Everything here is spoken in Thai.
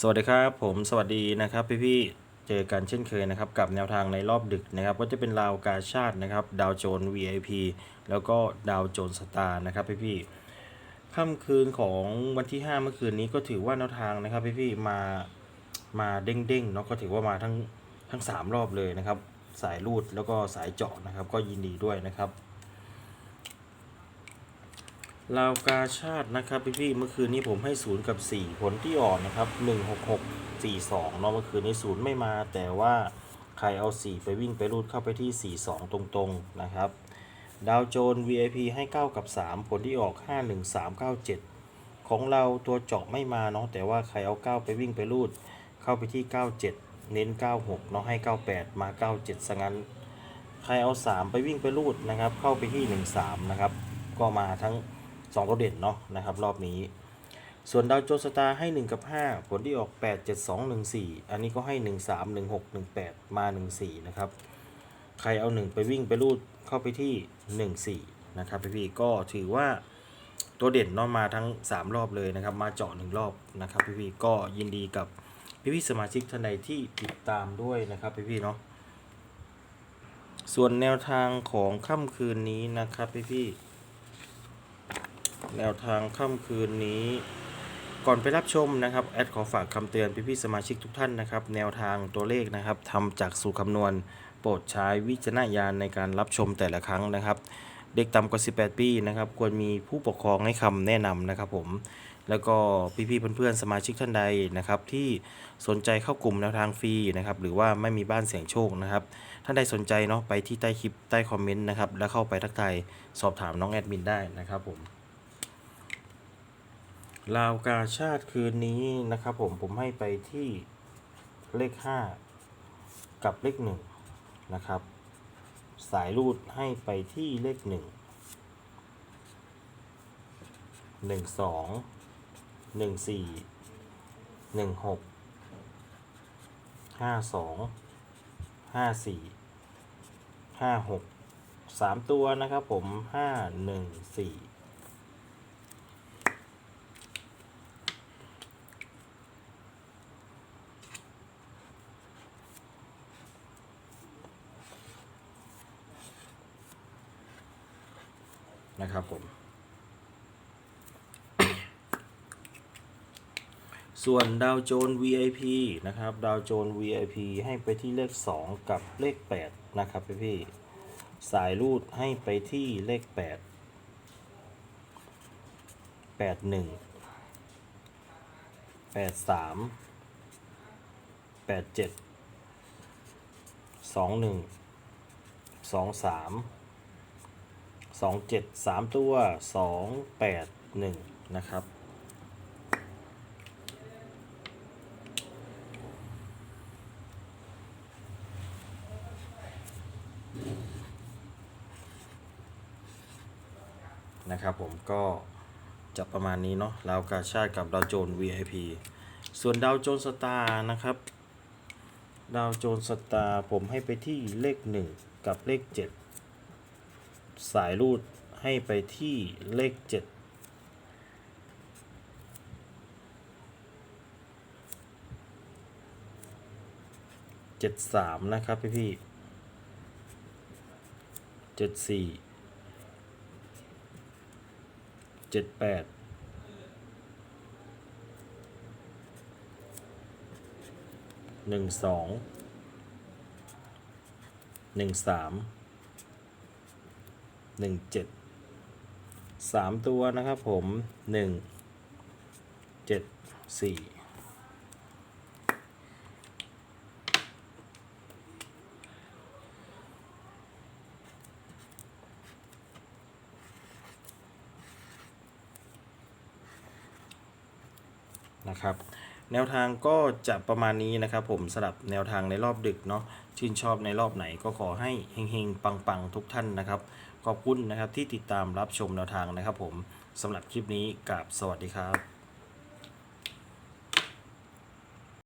สวัสดีครับผมสวัสดีนะครับพี่พี่ๆเจอกันเช่นเคยนะครับกับแนวทางในรอบดึกนะครับก็จะเป็นราวกาชาตินะครับดาวโจน VIP แล้วก็ดาวโจนสตาร์นะครับพี่พี่ๆค่ำคืนของวันที่ 5 เมื่อคืนนี้ก็ถือว่าแนวทางนะครับพี่พี่ๆมามาเด้งๆเนาะก็ถือว่ามาทั้งทั้ง 3 รอบเลยนะครับสายรูดแล้วก็สายเจาะนะครับก็ยินดีด้วยนะครับ ลาวกาชาตินะครับพี่พี่ๆเมื่อคืนนี้ผมให้ศูนย์กับ4ผลที่ออกนะครับ1 6 6 4 2เนาะเมื่อคืนนี้ศูนย์ไม่มา แต่ว่าใครเอา4ไปวิ่งไปรูดเข้าไปที่4 2ตรงๆนะครับ ดาวโจน VIP ให้9กับ3ผลที่ออก5 1 3 9 7ของเราตัวเจาะไม่มาเนาะแต่ว่าใครเอา9ไปวิ่งไปรูดเข้าไปที่97เน้น 96 เนาะให้ 98 มา 97ซะงั้น ใครเอา 3 ไปวิ่งไปรูดนะครับ เข้าไปที่ 13 นะครับ ก็มาทั้ง 2ตัวเด่นเนาะนะครับรอบนี้ ส่วนดาวโจนสตาร์ให้ 1 กับ 5 ผลที่ออก 8 7 2 1 4 อันนี้ก็ให้ 1 3 1 6 1 8 มา 1 4 นะครับ ใครเอา 1 ไปวิ่งไปรูดเข้าไปที่ 1 4 นะครับพี่ๆก็ถือว่าตัวเด่นเนาะมาทั้ง 3 รอบเลยนะครับ มาเจาะ1รอบนะครับพี่ๆก็ยินดีกับพี่ๆสมาชิกท่านใดที่ติดตามด้วยนะครับพี่ๆเนาะส่วนแนวทางของค่ำคืนนี้นะครับพี่ๆ แนวทางค่ำคืนนี้ ก่อนไปรับชมนะครับแอดขอฝากคำเตือนพี่ๆสมาชิกทุกท่านนะครับ แนวทางตัวเลขนะครับทำจากสูตรคำนวณ โปรดใช้วิจารณญาณในการรับชมแต่ละครั้งนะครับ เด็กต่ำกว่า 18 ปีนะครับควรมีผู้ปกครองให้คำแนะนำนะครับผมแล้วก็พี่ๆเพื่อนๆสมาชิกท่านใดนะครับ ที่สนใจเข้ากลุ่มแนวทางฟรีนะครับ หรือว่าไม่มีบ้านเสียงโชคนะครับ ท่านใดสนใจเนาะไปที่ใต้คลิปใต้คอมเมนต์นะครับ แล้วเข้าไปทักทายสอบถามน้องแอดมินได้นะครับผม ลาวกาชาติคืนนี้นะครับผมผมให้ไปที่เลข 5 กับเลข 1 นะครับ สายรูดให้ไปที่เลข 1 1 2 1 4 1 6 5 2 5 4 5 6 3 ตัวนะครับผม 5 1 4 นะครับผม ส่วนดาวโจน VIP นะครับ ดาวโจน VIP ให้ไปที่เลข 2 กับเลข 8 นะครับพี่พี่ๆสายรูดให้ไปที่เลข 8 8 1 8 3 8 7 2 1 2 3สองเจ็ดสามตัวสองแปดหนึ่งนะครับ นะครับผมก็จะประมาณนี้เนาะลาวกาชาติกับดาวโจน VIP ส่วนดาวโจนสตาร์นะครับ ดาวโจนสตาร์ผมให้ไปที่เลข 1 กับเลข 7 สายรูดให้ไปที่เลขเจ็ดเจ็ดสามนะครับพี่พี่เจ็ดสี่เจ็ดแปดหนึ่งสองหนึ่งสาม หนึ่งเจ็ดสามตัวนะครับผมหนึ่งเจ็ดสี่นะครับ แนวทางก็จะประมาณนี้นะครับผมสำหรับแนวทางในรอบดึกเนาะชื่นชอบในรอบไหนก็ขอให้เฮงๆ ปังๆ ทุกท่านนะครับ ขอบคุณนะครับที่ติดตามรับชมแนวทางนะครับผมสำหรับคลิปนี้กับสวัสดีครับ